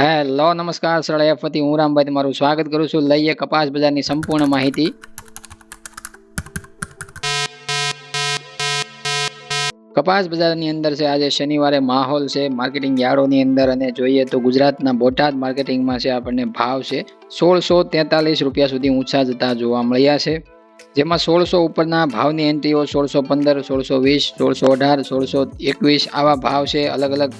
Hello, નમસ્કાર સરળ F વતી. હું રામભાઈ તમારું સ્વાગત કરું છું. લઈએ કપાસ બજારની સંપૂર્ણ માહિતી. કપાસ બજારની અંદર છે, આજે શનિવારે માહોલ છે, માર્કેટિંગ યાર્ડોની અંદર અને જોઈએ તો ગુજરાતના બોટાદ માર્કેટિંગમાં છે, આપણને ભાવ છે, સોળસો તેતાલીસ રૂપિયા સુધી ઊંચા જતા જોવા મળ્યા છે. જેમાં સોળસો ઉપરના ભાવની એન્ટ્રીઓ સોળસો પંદર, સોળસો વીસ, સોળસો અઢાર, સોળસો એકવીસ આવા ભાવ છે. અલગ અલગ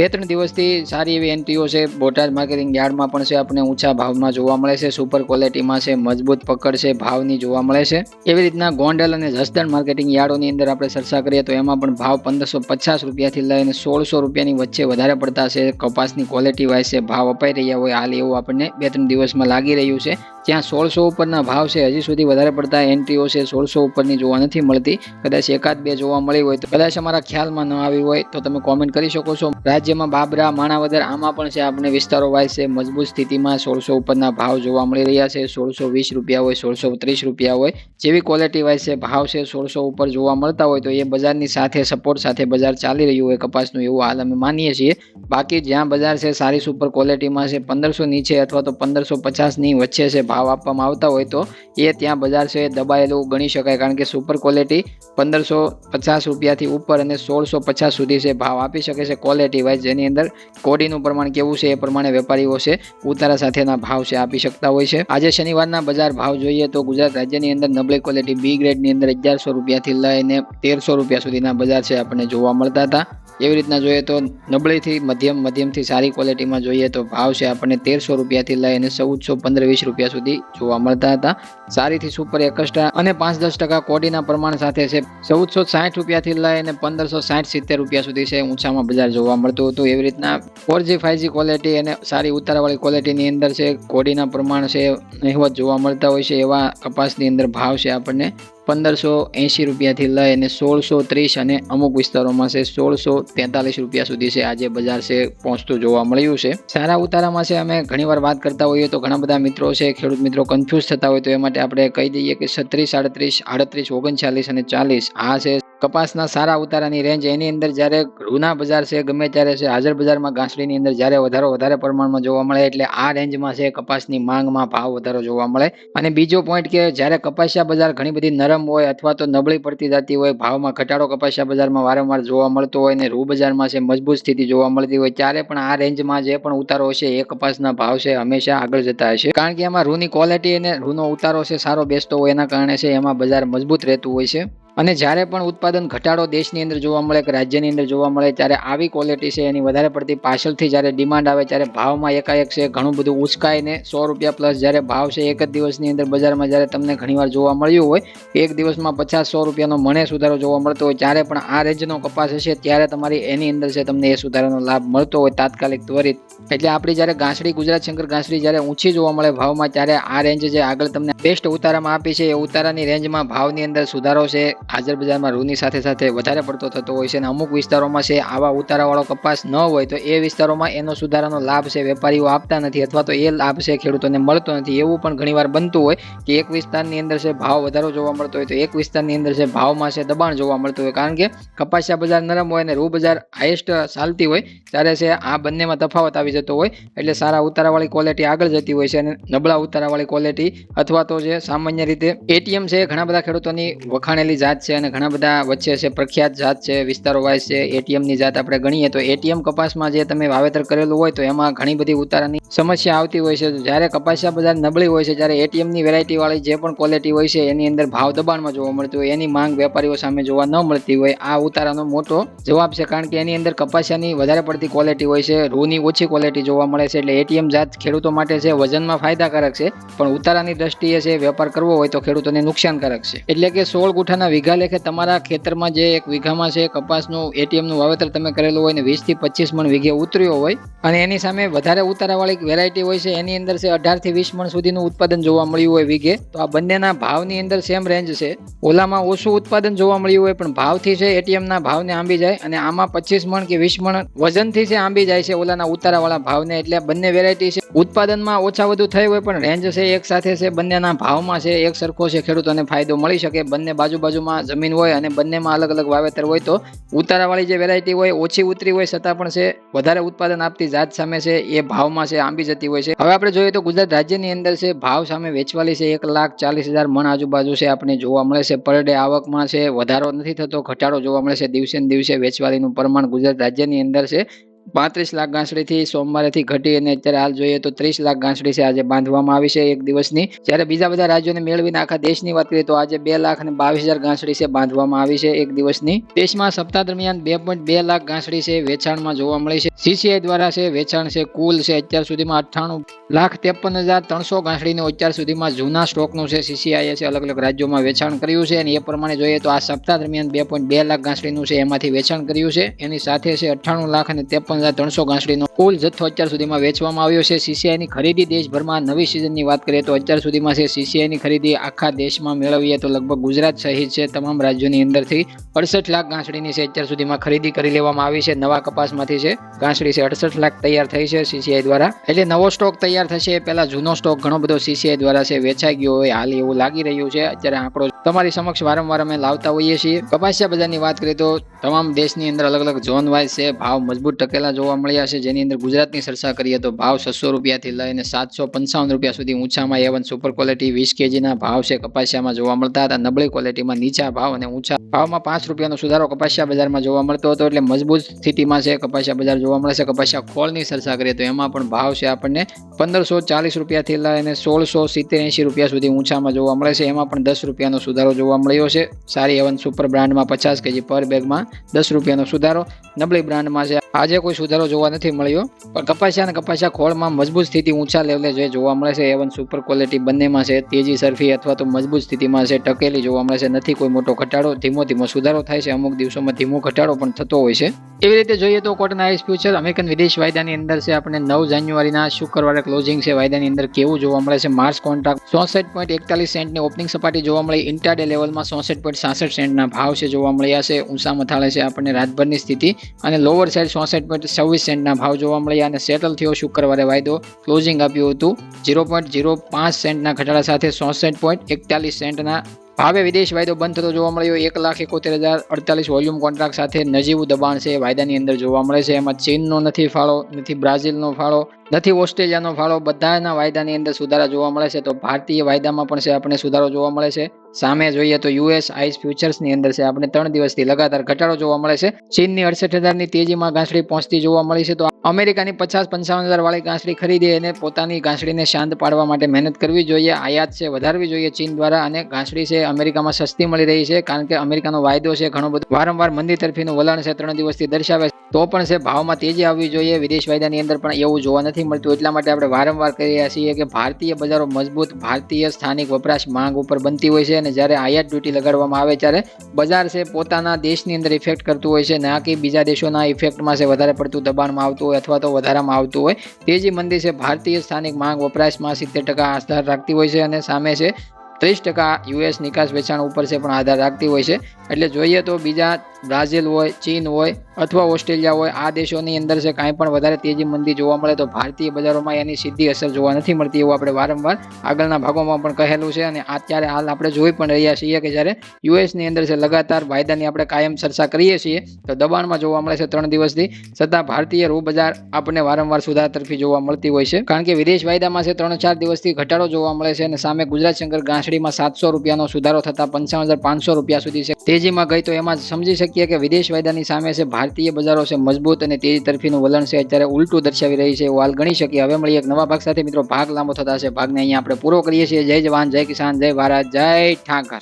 બે ત્રણ દિવસથી સારી એવી એન્ટ્રીઓ છે. બોટાદ માર્કેટિંગ યાર્ડમાં પણ છે. આપણે ઊંચા ભાવમાં જોવા મળે છે. સુપર ક્વોલિટીમાં છે. મજબૂત પકડ છે. ભાવની જોવા મળે છે. એવી રીતના ગોંડલ અને જસદણ માર્કેટિંગ યાર્ડોની અંદર આપણે ચર્ચા કરીએ તો એમાં પણ ભાવ પંદરસો પચાસ રૂપિયાથી લઈને સોળસો રૂપિયાની વચ્ચે વધારે પડતા છે. કપાસની ક્વોલિટી વાઇઝ છે. ભાવ અપાઈ રહ્યા હોય હાલ એવું આપણને બે ત્રણ દિવસમાં લાગી રહ્યું છે. ત્યાં સોળસો ઉપરના ભાવ છે. હજી સુધી વધારે પડતા એન્ટ્રીઓ છે. સોળસો ઉપરની જોવા નથી મળતી. કદાચ એકાદ બે જોવા મળી હોય તો કદાચ અમારા ખ્યાલમાં ન આવી હોય તો તમે કોમેન્ટ કરી શકો છો. રાજ્યમાં બાબરા, માણાવદર આમાં પણ છે. આપણે વિસ્તારો વાઇઝ છે. મજબૂત સ્થિતિમાં સોળસો ઉપરના ભાવ જોવા મળી રહ્યા છે. સોળસો વીસ રૂપિયા હોય, સોળસો ત્રીસ રૂપિયા હોય, જેવી ક્વોલિટી વાઇઝ છે, ભાવ છે સોળસો ઉપર જોવા મળતા હોય તો એ બજારની સાથે સપોર્ટ સાથે બજાર ચાલી રહ્યું હોય કપાસનું એવું હાલ અમે માનીએ છીએ. બાકી જ્યાં બજાર છે, સારી સુપર ક્વોલિટીમાં છે, પંદરસો નીચે અથવા તો પંદરસો પચાસની વચ્ચે છે ભાવ આપવામાં આવતા હોય તો એ ત્યાં બજાર છે દબાયેલું ગણી શકાય. કારણ કે સુપર ક્વોલિટી પંદરસો પચાસ રૂપિયાથી ઉપર અને સોળસો પચાસ સુધી છે ભાવ આપી શકે છે. ક્વોલિટી વાઇઝ જેની અંદર કોડીનું પ્રમાણ કેવું છે, એ પ્રમાણે વેપારીઓ છે, ઉતારા સાથેના ભાવ છે, આપી શકતા હોય છે. આજે શનિવારના બજાર ભાવ જોઈએ તો ગુજરાત રાજ્યની અંદર નબળી ક્વોલિટી બી ગ્રેડની અંદર અગિયારસો રૂપિયાથી લઈને તેરસો રૂપિયા સુધીના બજાર છે આપણને જોવા મળતા હતા. એવી રીતના જોઈએ તો નબળીથી મધ્યમ, મધ્યમથી સારી ક્વોલિટીમાં જોઈએ તો ભાવ છે આપણને તેરસો રૂપિયાથી લઈને ચૌદસો પંદર વીસ રૂપિયા સુધી જોવા મળતા હતા. સારીથી સુપર એકસ્ટ્રા અને પાંચ દસ ટકા કોડીના પ્રમાણ સાથે છે. ચૌદસો સાઠ રૂપિયાથી લઈને પંદરસો સાઠ સિત્તેર રૂપિયા સુધી છે ઊંચામાં બજાર જોવા મળતું હતું. એવી રીતના four G five G quality અને સારી ઉતારાવાળી ક્વોલિટીની અંદર છે, કોડીના પ્રમાણ છે, નહિવત જોવા મળતા હોય છે એવા કપાસની અંદર ભાવ છે આપણને પંદરસો એંશી રૂપિયાથી લઈ અને સોળસો ત્રીસ અને અમુક વિસ્તારોમાં છે સોળસો તેતાલીસ રૂપિયા સુધી છે આજે બજાર છે, પહોંચતું જોવા મળ્યું છે. સારા ઉતારામાં છે, અમે ઘણીવાર વાત કરતા હોઈએ તો ઘણા બધા મિત્રો છે, ખેડૂત મિત્રો કન્ફ્યુઝ થતા હોય તો એ માટે આપણે કહી દઈએ કે છત્રીસ આડત્રીસ આડત્રીસ ઓગણચાલીસ અને ચાલીસ. આ છે કપાસના સારા ઉતારાની રેન્જ એની અંદર જ્યારે રૂના બજાર છે, ગમે ત્યારે છે, હાજર બજારમાં ઘાસડીની અંદર જ્યારે વધારો વધારે પ્રમાણમાં જોવા મળે એટલે આ રેન્જમાં છે કપાસની માંગમાં ભાવ વધારો જોવા મળે. અને બીજો પોઈન્ટ કે જ્યારે કપાસિયા બજાર ઘણી બધી નરમ હોય અથવા તો નબળી પડતી જતી હોય, ભાવમાં ઘટાડો કપાસિયા બજારમાં વારંવાર જોવા મળતો હોય અને રૂ બજારમાં છે મજબૂત સ્થિતિ જોવા મળતી હોય, ત્યારે પણ આ રેન્જમાં જે પણ ઉતારો છે એ કપાસના ભાવ છે હંમેશા આગળ જતા હશે. કારણ કે એમાં રૂની ક્વોલિટી અને રૂનો ઉતારો છે સારો બેસતો હોય એના કારણે છે એમાં બજાર મજબૂત રહેતું હોય છે. અને જ્યારે પણ ઉત્પાદન ઘટાડો દેશની અંદર જોવા મળે કે રાજ્યની અંદર જોવા મળે, ત્યારે આવી ક્વોલિટી છે, એની વધારે પડતી પાછળથી જ્યારે ડિમાન્ડ આવે, ત્યારે ભાવમાં એકાએક છે, ઘણું બધું ઉચકાઈને સો રૂપિયા પ્લસ જ્યારે ભાવ છે, એક જ દિવસની અંદર બજારમાં જ્યારે તમને ઘણીવાર જોવા મળ્યું હોય, એક દિવસમાં પચાસ સો રૂપિયાનો મને સુધારો જોવા મળતો હોય ત્યારે પણ આ રેન્જનો કપાસ હશે, ત્યારે તમારી એની અંદર છે તમને એ સુધારાનો લાભ મળતો હોય તાત્કાલિક ત્વરિત. એટલે આપણી જ્યારે ઘાસડી ગુજરાત શંકર ઘાસડી જ્યારે ઊંચી જોવા મળે ભાવમાં, ત્યારે આ રેન્જ જે આગળ તમને બેસ્ટ ઉતારામાં આપી છે, એ ઉતારાની રેન્જમાં ભાવની અંદર સુધારો છે. હાજર બજારમાં રૂની સાથે સાથે વધારે પડતો થતો હોય છે અને અમુક વિસ્તારોમાં છે આવા ઉતારાવાળો કપાસ ન હોય તો એ વિસ્તારોમાં એનો સુધારાનો લાભ છે. વેપારીઓ આપતા નથી અથવા તો એ લાભ છે ખેડૂતોને મળતો નથી. એવું પણ ઘણીવાર બનતું હોય કે એક વિસ્તારની અંદર છે ભાવ વધારો જોવા મળતો હોય તો એક વિસ્તારની અંદર છે ભાવમાં છે દબાણ જોવા મળતું હોય. કારણ કે કપાસિયા બજાર નરમ હોય અને રૂ બજાર હાઈએસ્ટ ચાલતી હોય ત્યારે છે આ બંનેમાં તફાવત આવી જતો હોય એટલે સારા ઉતારાવાળી ક્વોલિટી આગળ જતી હોય છે અને નબળા ઉતારાવાળી ક્વોલિટી અથવા તો જે સામાન્ય રીતે એટીએમ છે ઘણા બધા ખેડૂતોની વખાણેલી જાત છે અને ઘણા બધા વચ્ચે છે, પ્રખ્યાત જાત છે, વિસ્તારો વાઇઝ છે, એટીએમની જાત આપણે ગણીએ તો એટીએમ કપાસમાં જે તમે વાવેતર કરેલું હોય તો એમાં ઘણી બધી ઉતારાની સમસ્યા આવતી હોય છે. જ્યારે કપાસિયા બજાર નબળી હોય છે, જ્યારે એટીએમની વેરાયટી વાળી જે પણ ક્વોલિટી હોય છે, એની અંદર ભાવ દબાણમાં જોવા મળતું હોય, એની માંગ વેપારીઓ સામે જોવા ન મળતી હોય, આ ઉતારાનો મોટો જવાબ છે. કારણ કે એની અંદર કપાસિયાની વધારે પડતી ક્વોલિટી હોય છે, રૂની ઓછી ક્વોલિટી જોવા મળે છે, એટલે એટીએમ જાત ખેડૂતો માટે છે વજનમાં ફાયદાકારક છે. પણ ઉતારાની દ્રષ્ટિએ છે, વેપાર કરવો હોય તો ખેડૂતોને નુકસાનકારક છે. એટલે કે સોળ ગુઠાના વીઘા લેખે તમારા ખેતરમાં જે એક વીઘામાં છે કપાસનું એટીએમનું વાવેતર તમે કરેલું હોય ને વીસથી પચીસ મણ વીઘે ઉતર્યો હોય અને એની સામે વધારે ઉતારાવાળી વેરાયટી હોય છે, એની અંદર છે અઢારથી વીસ મણ સુધીનું ઉત્પાદન જોવા મળ્યું હોય વીઘે. તો આ બંનેના ભાવની અંદર સેમ રેન્જ છે. ઓલામાં ઓછું ઉત્પાદન જોવા મળ્યું હોય પણ ભાવથી છે એટીએમના ભાવને આંબી જાય અને આમાં પચીસ મણ કે વીસ મણ વજનથી છે આંબી જાય છે ઓલાના ઉતારાવાળા ભાવને. એટલે બંને વેરાયટી છે. ઉત્પાદનમાં ઓછા વધુ થઈ હોય પણ રેન્જ છે એક સાથે છે, બંનેના ભાવમાં છે, એક સરખો છે, ખેડૂતોને ફાયદો મળી શકે, બંને બાજુ બાજુમાં જમીન હોય અને બંનેમાં અલગ અલગ વાવેતર હોય તો ઉતારાવાળી જે વેરાયટી હોય, ઓછી ઉતરી હોય છતાં પણ છે, વધારે ઉત્પાદન આપતી જાત સામે છે, એ ભાવમાં છે, આંબી જતી હોય છે. હવે આપણે જોઈએ તો ગુજરાત રાજ્યની અંદર છે, ભાવ સામે વેચવાલી છે, એક લાખ ચાલીસ હજાર મણ આજુબાજુ છે, આપણે જોવા મળે છે પર ડે આવકમાં છે, વધારો નથી થતો, ઘટાડો જોવા મળે છે દિવસે ને દિવસે વેચવાલીનું પ્રમાણ ગુજરાત રાજ્યની અંદર છે પાંત્રીસ લાખ ઘાસડીથી સોમવારેથી ઘટી અને અત્યારે હાલ જોઈએ તો ત્રીસ લાખ ઘાસડી છે આજે બાંધવામાં આવી છે એક દિવસની. જ્યારે બીજા બધા રાજ્યોને મેળવીને આખા દેશની વાત કરીએ તો આજે બે લાખ અને બાવીસ હજાર ગાંસડી છે બાંધવામાં આવી છે એક દિવસની. દેશમાં સપ્તાહ દરમિયાન બે પોઈન્ટ બે લાખ ઘાસડી છે વેચાણમાં જોવા મળી છે. સીસીઆઈ દ્વારા છે વેચાણ છે કુલ છે અત્યાર સુધીમાં અઠ્ઠાણું લાખ ત્રેપન હજાર ત્રણસો ઘાસડીનું અત્યાર સુધીમાં જૂના સ્ટોકનું છે સીસીઆઈએ છે અલગ અલગ રાજ્યોમાં વેચાણ કર્યું છે અને એ પ્રમાણે જોઈએ તો આ સપ્તાહ દરમિયાન બે પોઈન્ટ બે લાખ ઘાસડીનું છે એમાંથી વેચાણ કર્યું છે. એની સાથે છે અઠ્ઠાણું લાખ અને ત્રેપન હજાર ત્રણસો ગાંસડીનો કુલ જથ્થો અત્યાર સુધીમાં વેચવામાં આવ્યો છે. સીસીઆઈની ખરીદી દેશભરમાં નવી સિઝનની વાત કરીએ તો અત્યાર સુધીમાં છે. સીસીઆઈની ખરીદી આખા દેશમાં મેળવીએ તો લગભગ ગુજરાત સહિત છે તમામ રાજ્યોની અંદરથી અડસઠ લાખ ગાંસડીની છે અત્યાર સુધીમાં ખરીદી કરી લેવામાં આવી છે. નવા કપાસમાંથી છે ગાંસડી છે અડસઠ લાખ તૈયાર થઈ છે સીસીઆઈ દ્વારા. એટલે નવો સ્ટોક તૈયાર થશે. પહેલા જૂનો સ્ટોક ઘણો બધો સીસીઆઈ દ્વારા છે વેચાઈ ગયો હોય. હાલ એવું લાગી રહ્યું છે. અત્યારે આંકડો તમારી સમક્ષ વારંવાર અમે લાવતા હોઈએ છીએ. કપાસિયા બજારની વાત કરીએ તો તમામ દેશની અંદર અલગ અલગ ઝોન વાઇઝ છે. ભાવ મજબૂત ટકેલા જોવા મળ્યા છે. જેની અંદર ગુજરાતની ચર્ચા કરીએ તો ભાવ છસો રૂપિયાથી લઈને સાતસો પંચાવન રૂપિયા સુધી ઊંચામાં એવન સુપર ક્વોલિટી વીસ કેજીના ભાવ છે. કપાસિયામાં જોવા મળતા હતા. નબળી ક્વોલિટીમાં નીચા ભાવ અને ઊંચા ભાવમાં પાંચ રૂપિયાનો સુધારો કપાસિયા બજારમાં જોવા મળતો હતો એટલે મજબૂત સ્થિતિમાં છે, કપાસિયા બજાર જોવા મળે છે, કપાસિયા ખોળની ચર્ચા કરીએ તો એમાં પણ ભાવ છે આપણને પંદરસો ચાલીસ રૂપિયાથી લઈને સોળસો સિત્તેર એંશી રૂપિયા સુધી ઊંચામાં જોવા મળે છે. એમાં પણ દસ રૂપિયાનો સુધારો જોવા મળ્યો છે. સારી એવન સુપર બ્રાન્ડમાં પચાસ કેજી પર બેગમાં દસ રૂપિયાનો સુધારો. નબળી બ્રાન્ડમાં છે. આજે કોઈ સુધારો જોવા નથી મળ્યો, પણ કપાસિયા અને કપાસિયા ખોળમાં મજબૂત સ્થિતિ ઊંચા લેવલે જે જોવા મળે છે. એવન સુપર ક્વોલિટી બંનેમાં છે. તેજી સરફી અથવા તો મજબૂત સ્થિતિમાં છે. ટકેલી જોવા મળે છે. નથી કોઈ મોટો ઘટાડો. ધીમો ધીમો સુધારો થાય છે, અમુક દિવસોમાં ધીમો ઘટાડો પણ થતો હોય છે. એવી રીતે જોઈએ તો કોટન આઈસ ફ્યુચર અમેરિકન વિદેશ વાયદાની અંદર છે, આપણે નવ જાન્યુઆરીના શુક્રવારે ક્લોઝિંગ છે. વાયદાની અંદર કેવું જોવા મળે છે? માર્ચ કોન્ટ્રાક્ટ ચોસઠ પોઈન્ટ એકતાલીસ સેન્ટની ઓપનિંગ સપાટી જોવા મળી. ઇન્ટાડે લેવલમાં ચોસઠ પોઈન્ટ સાસઠ સેન્ટના ભાવ છે જોવા મળ્યા છે. ઊંચા મથાળે છે આપણને રાતભરની સ્થિતિ. અને લોવર સાઈડ ચોસઠ પોઈન્ટ છવ્વીસ સેન્ટના ભાવ જોવા મળ્યા અને સેટલ થયો શુક્રવારે વાયદો. ક્લોઝિંગ આપ્યું હતું. ઝીરો પોઈન્ટ ઝીરો પાંચ સેન્ટના ઘટાડા સાથે ચોસઠ પોઈન્ટ એકતાલીસ સેન્ટના ભાવે વિદેશ વાયદો બંધ થતો જોવા મળ્યો. એક લાખ એકોતેર હજાર અડતાલીસ વોલ્યુમ કોન્ટ્રાક્ટ સાથે નજીવું દબાણ છે. વાયદાની અંદર જોવા મળે છે. એમાં ચીનનો નથી ફાળો, નથી બ્રાઝિલનો ફાળો, નથી ઓસ્ટ્રેલિયાનો ફાળો. બધાના વાયદાની અંદર સુધારા જોવા મળે છે. તો ભારતીય વાયદામાં પણ છે. આપણે સુધારો જોવા મળે છે. સામે જોઈએ તો યુએસ આઈસ ફ્યુચર્સની અંદર છે. આપણે ત્રણ દિવસથી લગાતાર ઘટાડો જોવા મળે છે. ચીનની અડસઠ હજારની તેજીમાં ગાંસડી પહોંચતી જોવા મળી છે. તો અમેરિકાની પચાસ પંચાવન હજાર વાળી ઘાસડી ખરીદી અને પોતાની ગાંસડીને શાંત પાડવા માટે મહેનત કરવી જોઈએ. આયાત છે વધારવી જોઈએ ચીન દ્વારા અને ઘાસડી છે અમેરિકામાં સસ્તી મળી રહી છે કારણ કે અમેરિકાનો વાયદો છે ઘણો બધો. વારંવાર મંદી તરફીનું વલણ છે ત્રણ દિવસથી દર્શાવે તો પણ છે, ભાવમાં તેજી આવવી જોઈએ. વિદેશ વાયદાની અંદર પણ એવું જોવા નથી મળતું. એટલા માટે આપણે વારંવાર કહી રહ્યા છીએ કે ભારતીય બજારો મજબૂત ભારતીય સ્થાનિક વપરાશ માંગ ઉપર બનતી હોય છે અને જ્યારે આયાત ડ્યુટી લગાડવામાં આવે ત્યારે બજાર છે પોતાના દેશની અંદર ઇફેક્ટ કરતું હોય છે. ના કે બીજા દેશોના ઇફેક્ટમાં છે વધારે પડતું દબાણમાં આવતું હોય અથવા તો વધારામાં આવતું હોય. તેજી મંદી છે, ભારતીય સ્થાનિક માંગ વપરાશમાં સિત્તેર ટકા આધાર રાખતી હોય છે અને સામે છે, ત્રીસ ટકા યુએસ નિકાસ વેચાણ ઉપર છે, પણ આધાર રાખતી હોય છે. એટલે જોઈએ તો બીજા બ્રાઝિલ હોય, ચીન હોય અથવા ઓસ્ટ્રેલિયા હોય, આ દેશોની અંદર છે કાંઈ પણ વધારે તેજી મંદી જોવા મળે તો ભારતીય બજારોમાં એની સીધી અસર જોવા નથી મળતી એવું આપણે વારંવાર આગળના ભાગોમાં પણ કહેલું છે અને અત્યારે હાલ આપણે જોઈ પણ રહ્યા છીએ કે જ્યારે યુએસની અંદર છે લગાતાર વાયદાની આપણે કાયમ ચર્ચા કરીએ છીએ, તો દબાણમાં જોવા મળે છે ત્રણ દિવસથી, છતાં ભારતીય રૂ બજાર આપણને વારંવાર સુધાર તરફી જોવા મળતી હોય છે. કારણ કે વિદેશ વાયદામાં છે ત્રણ ચાર દિવસથી ઘટાડો જોવા મળે છે અને સામે ગુજરાત શંકર ગાંસડીમાં સાતસો રૂપિયાનો સુધારો થતાં પંચાવન હજાર પાંચસો રૂપિયા સુધી છે. તેજીમાં ગઈ તો એમાં સમજી શકીએ કે વિદેશ વાયદાની સામે છે, ભારતીય બજારો છે મજબૂત અને તેજી તરફીનું વલણ છે. અત્યારે ઉલટું દર્શાવી રહી છે એવું હાલ ગણી શકીએ. હવે મળી એક નવા ભાગ સાથે. મિત્રો, ભાગ લાંબો થતા છે ભાગને અહીંયા આપણે પૂરો કરીએ છીએ. જય જવાન, જય કિસાન, જય ભારત, જય ઠાકર.